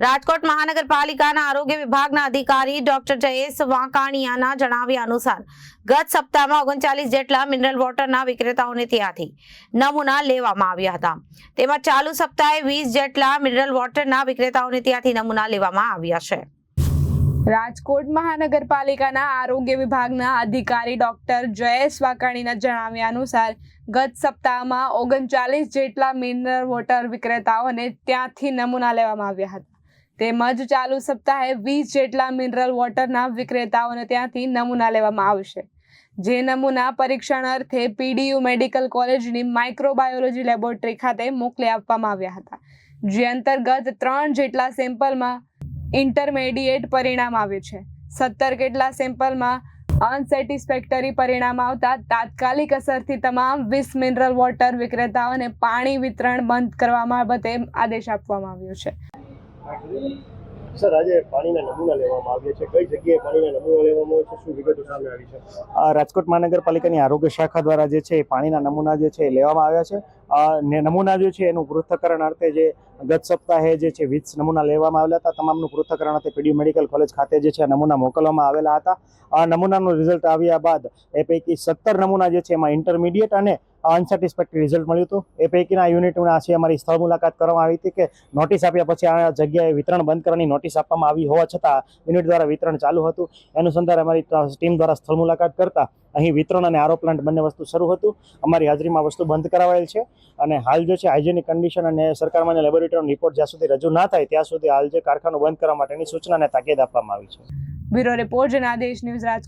રાજકોટ મહાનગરપાલિકાના આરોગ્ય વિભાગના અધિકારી ડોક્ટર જયેશ વાંકાણીયાના જણાવ્યા અનુસાર, ગત સપ્તાહમાં ઓગણચાલીસ જેટલા મિનરલ વોટરના વિક્રેતાઓને ત્યાંથી નમૂના લેવામાં આવ્યા હતા. તેમાં ચાલુ સપ્તાહે વીસ જેટલા મિનરલ વોટરના વિક્રેતાઓને ત્યાંથી નમૂના લેવામાં આવ્યા છે. રાજકોટ મહાનગરપાલિકાના આરોગ્ય વિભાગના અધિકારી ડોક્ટર જયેશ વાકાણીના જણાવ્યા અનુસાર, ગત સપ્તાહમાં ઓગણચાલીસ જેટલા મિનરલ વોટર વિક્રેતાઓને ત્યાંથી નમૂના લેવામાં આવ્યા હતા. તેમજ ચાલુ સપ્તાહે વીસ જેટલા મિનરલ વોટરના વિક્રેતાઓને ત્યાંથી નમૂના લેવામાં આવશે. જે નમૂના પરીક્ષણ અર્થે પીડીયુ મેડિકલ કોલેજની માઇક્રોબાયોલોજી લેબોરેટરી ખાતે મોકલી આપવામાં આવ્યા હતા, જે અંતર્ગત ત્રણ જેટલા સેમ્પલમાં ઇન્ટરમેડિયેટ પરિણામ આવ્યું છે. સત્તર કેટલા સેમ્પલમાં અનસેટિસ્ફેક્ટરી પરિણામ આવતા તાત્કાલિક અસરથી તમામ વીસ મિનરલ વોટર વિક્રેતાઓને પાણી વિતરણ બંધ કરવા બાબતે આદેશ આપવામાં આવ્યો છે. સર, આજે પાણીના નમૂના લેવામાં આવ્યા છે. કઈ જગ્યાએ પાણીના નમૂના લેવામાં આવે છે? શું વિગતો સામે આવી છે? રાજકોટ મહાનગરપાલિકાની આરોગ્ય શાખા દ્વારા જે છે એ પાણીના નમૂના જે છે એ લેવામાં આવ્યા છે. ને નમૂના જે છે એનું પૃથ્થકરણ અર્થે જે ગત સપ્તાહે જે છે વીસ નમૂના લેવામાં આવેલા હતા. તમામનું પૃથ્થકરણ અર્થે પીડી મેડિકલ કોલેજ ખાતે જે છે નમૂના મોકલવામાં આવેલા હતા. આ નમૂનાનું રિઝલ્ટ આવ્યા બાદ એ પૈકી સત્તર નમૂના જે છે એમાં ઇન્ટરમીડિયેટ અને અનસેટિસ્ફેક્ટરી રિઝલ્ટ મળ્યું હતું. એ પૈકીના યુનિટના આજે અમારી સ્થળ મુલાકાત કરવામાં આવી હતી કે નોટિસ આપ્યા પછી આ જગ્યાએ વિતરણ બંધ કરવાની નોટિસ આપવામાં આવી હોવા છતાં યુનિટ દ્વારા વિતરણ ચાલુ હતું. અનુસંધાને અમારી ટીમ દ્વારા સ્થળ મુલાકાત કરતા અહીં વિતરણ અને આરો પ્લાન્ટ બંને વસ્તુ શરૂ હતું. અમારી હાજરીમાં વસ્તુ બંધ કરાવાયેલ છે. અને હાલ જે છે હાઇજેનિક કન્ડિશન અને સરકારમાં લેબોરેટરીનો રિપોર્ટ જ્યાં સુધી રજૂ ના થાય ત્યાં સુધી હાલ જે કારખાનું બંધ કરવા માટેની સૂચનાને તાકીદ આપવામાં આવી છે. Bureau report Janadesh news Rajkot.